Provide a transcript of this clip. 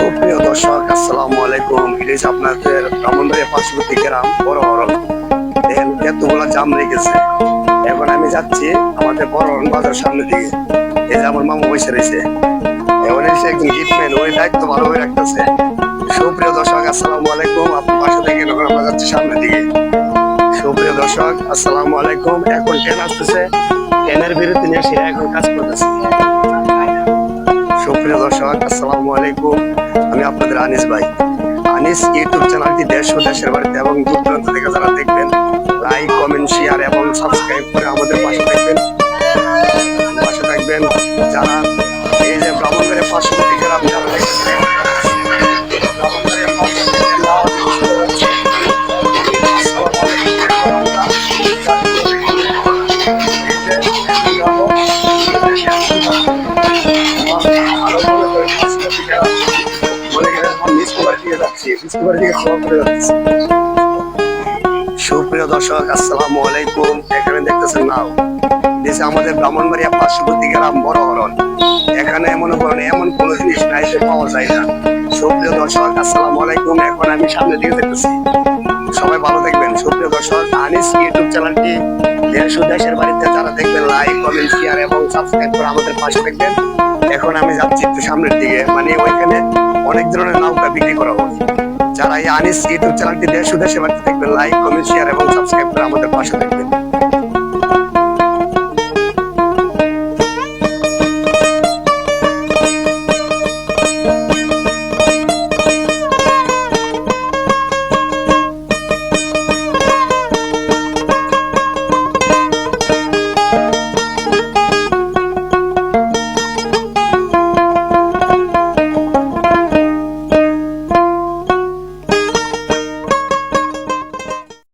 সুপ্রিয় দর্শক, আসসালামু আলাইকুম। প্লিজ আপনাদের ব্রাহ্মণবাড়িয়া পার্শ্ববর্তী গ্রাম বড় হরণ দেখেন, এতগুলা জাম লেগেছে এখন আমি যাচ্ছি আমাদের বড় বাজার সামনে দিকে। এই যে মামা বসে রয়েছে। এখন এসে একজন গিফটম্যান ওই দায়িত্ব ভালোভাবে রাখতেছে। সুপ্রিয় দর্শক, আসসালামু আলাইকুম। আপনার পাশে থেকে যখন আমরা যাচ্ছি সামনের দিকে। সুপ্রিয় দর্শক, আসসালামু আলাইকুম। এখন ট্রেন আসতেছে। ট্রেনের বিরতি নিয়ে সে এখন কাজ করতেছে। আপনাদের আনিস ভাই। আনিস ইউটিউব চ্যানেলটি দেশ ও দেশের বাড়িতে এবং দূর দূরান্ত থেকে যারা দেখবেন লাইক কমেন্ট শেয়ার এবং সাবস্ক্রাইব করে আমাদের পাশে থাকবেন। পাশে থাকবেন যারা এই যে ব্রাহ্মণবাড়ির পার্শ্ববর্তী সুপ্রিয় দর্শক, আসসালামু আলাইকুম। এখানে দেখতেছেন নাও দেশে আমাদের ব্রাহ্মণবাড়িয়া পার্শ্ববর্তী গ্রাম বড় এখানে মনে করেন এমন কোনো জিনিস নাই যে পাওয়া যায় না। সুপ্রিয় দর্শক, আসসালামু আলাইকুম। এখন আমি সামনে দিকে দেখতেছি। সবাই ভালো দেখবেন। সুপ্রিয় দর্শক, আনিস ইউটিউব চ্যানেলটি দেশ দেশের বাড়িতে যারা দেখবেন লাইক কমেন্ট শেয়ার এবং সাবস্ক্রাইব করে আমাদের পাশে দেখবেন। এখন আমি যাচ্ছি একটু সামনের দিকে। মানে ওইখানে অনেক ধরনের নৌকা বিক্রি করা হবে যারা এই আনিস ইউটিউব চ্যানেলটি দেশ ও বাড়িতে দেখবেন লাইক কমেন্ট শেয়ার এবং সাবস্ক্রাইব করে আমাদের পাশে দেখবেন